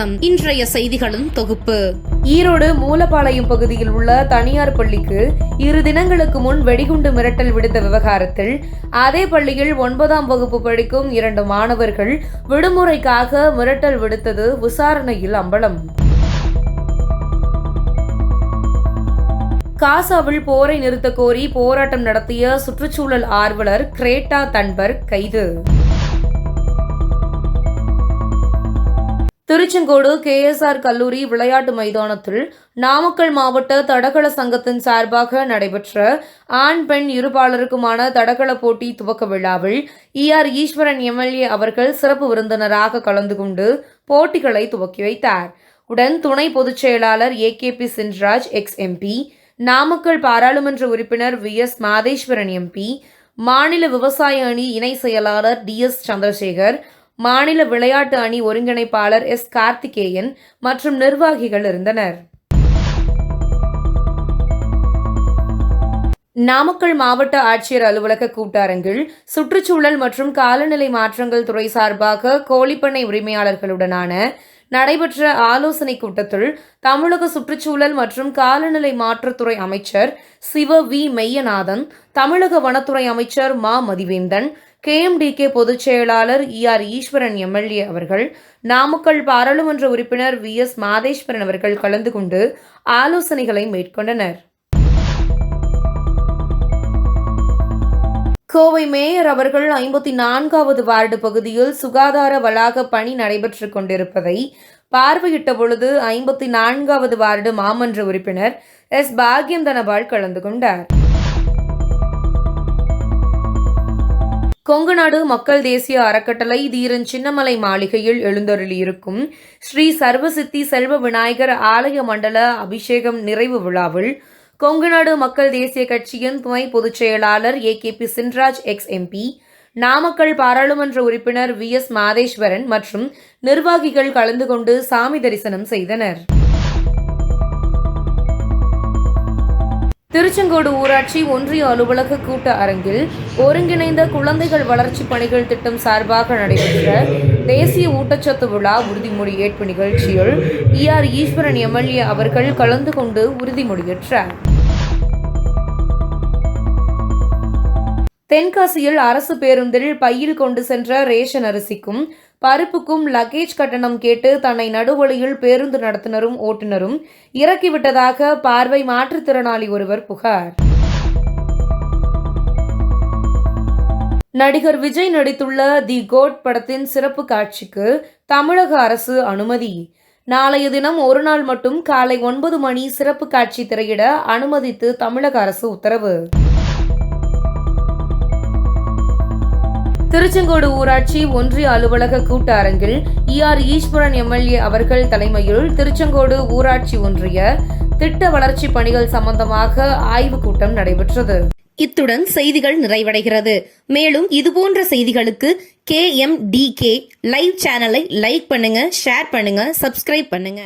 வணக்கம். இன்றைய செய்திகளின் தொகுப்பு. ஈரோடு மூலப்பாளையம் பகுதியில் உள்ள தனியார் பள்ளிக்கு இரு தினங்களுக்கு முன் வெடிகுண்டு மிரட்டல் விடுத்த விவகாரத்தில் அதே பள்ளியில் ஒன்பதாம் வகுப்பு படிக்கும் இரண்டு மாணவர்கள் விடுமுறைக்காக மிரட்டல் விடுத்தது விசாரணையில் அம்பலம். காசாவில் போரை நிறுத்த கோரி போராட்டம் நடத்திய சுற்றுச்சூழல் ஆர்வலர் கிரேட்டா தன்பர்க் கைது. திருச்செங்கோடு கேஎஸ்ஆர் கல்லூரி விளையாட்டு மைதானத்தில் நாமக்கல் மாவட்ட தடகள சங்கத்தின் சார்பாக நடைபெற்ற ஆண் பெண் இருபாளருக்குமான தடகள போட்டி துவக்க விழாவில் இஆர் ஈஸ்வரன் எம்எல்ஏ அவர்கள் சிறப்பு விருந்தினராக கலந்து கொண்டு போட்டிகளை துவக்கி வைத்தார். உடன் துணை பொதுச் செயலாளர் A. K. P. Chinraj ex. MP Namakkal பாராளுமன்ற உறுப்பினர் வி. எஸ். மாதேஸ்வரன் எம்பி மாநில விவசாய அணி இணை செயலாளர் டி. எஸ். சந்திரசேகர் மாநில விளையாட்டு அணி ஒருங்கிணைப்பாளர் எஸ். கார்த்திகேயன் மற்றும் நிர்வாகிகள் இருந்தனர். நாமக்கல் மாவட்ட ஆட்சியர் அலுவலக கூட்டரங்கில் சுற்றுச்சூழல் மற்றும் காலநிலை மாற்றங்கள் துறை சார்பாக கோழிப்பண்ணை உரிமையாளர்களுடனான நடைபெற்ற ஆலோசனைக் கூட்டத்தில் தமிழக சுற்றுச்சூழல் மற்றும் காலநிலை மாற்றத்துறை அமைச்சர் சிவ வி. மெய்யநாதன் தமிழக வனத்துறை அமைச்சர் மா. மதிவேந்தன் கேஎம்டிகே பொதுச் செயலாளர் இஆர் ஈஸ்வரன் எம்எல்ஏ அவர்கள் நாமக்கல் பாராளுமன்ற உறுப்பினர் வி எஸ் மாதேஸ்வரன் அவர்கள் கலந்து கொண்டு ஆலோசனைகளை மேற்கொண்டனர். கோவை மேயர் அவர்கள் ஐம்பத்தி நான்காவது வார்டு பகுதியில் சுகாதார வளாக பணி நடைபெற்றுக் கொண்டிருப்பதை பார்வையிட்ட பொழுது ஐம்பத்தி நான்காவது வார்டு மாமன்ற உறுப்பினர் எஸ் பாக்யம் தனபால் கலந்து கொண்டார். கொங்குநாடு மக்கள் தேசிய அறக்கட்டளை தீரன் சின்னமலை மாளிகையில் எழுந்தருளியிருக்கும் ஸ்ரீ சர்வசித்தி செல்வ விநாயகர் ஆலய மண்டல அபிஷேகம் நிறைவு விழாவில் கொங்குநாடு மக்கள் தேசிய கட்சியின் துணை பொதுச் செயலாளர் A K P Chinraj ex MP Namakkal பாராளுமன்ற உறுப்பினர் வி எஸ் மாதேஸ்வரன் மற்றும் நிர்வாகிகள் கலந்து கொண்டு சாமி தரிசனம் செய்தனர். திருச்செங்கோடு ஊராட்சி ஒன்றிய அலுவலக கூட்ட அரங்கில் ஒருங்கிணைந்த குழந்தைகள் வளர்ச்சி பணிகள் திட்டம் சார்பாக நடைபெற்ற தேசிய ஊட்டச்சத்து விழா உறுதிமொழி ஏற்பு நிகழ்ச்சியில் இஆர் ஈஸ்வரன் எம்எல்ஏ அவர்கள் கலந்து கொண்டு உறுதிமொழியேற்றார் தென்காசியில் அரசு பேருந்தில் பையில் கொண்டு சென்ற ரேஷன் அரிசிக்கும் பருப்புக்கும் லக்கேஜ் கட்டணம் கேட்டு தன்னை நடுவழியில் பேருந்து நடத்துனரும் ஓட்டுநரும் இறக்கிவிட்டதாக பார்வை மாற்றுத்திறனாளி ஒருவர் புகார். நடிகர் விஜய் நடித்துள்ள தி கோட் படத்தின் சிறப்பு காட்சிக்கு தமிழக அரசு அனுமதி. நாளைய தினம் ஒரு நாள் மட்டும் காலை ஒன்பது மணி சிறப்பு காட்சி திரையிட அனுமதித்து தமிழக அரசு உத்தரவு. திருச்செங்கோடு ஊராட்சி ஒன்றிய அலுவலக கூட்ட அரங்கில் இஆர் ஈஸ்வரன் எம்எல்ஏ அவர்கள் தலைமையில் திருச்செங்கோடு ஊராட்சி ஒன்றிய திட்ட வளர்ச்சி பணிகள் சம்பந்தமாக ஆய்வுக் கூட்டம் நடைபெற்றது. இத்துடன் செய்திகள் நிறைவடைகிறது. மேலும் இதுபோன்ற செய்திகளுக்கு K M D K live சேனலை லைக் பண்ணுங்க ஷேர் பண்ணுங்க சப்ஸ்கிரைப் பண்ணுங்க.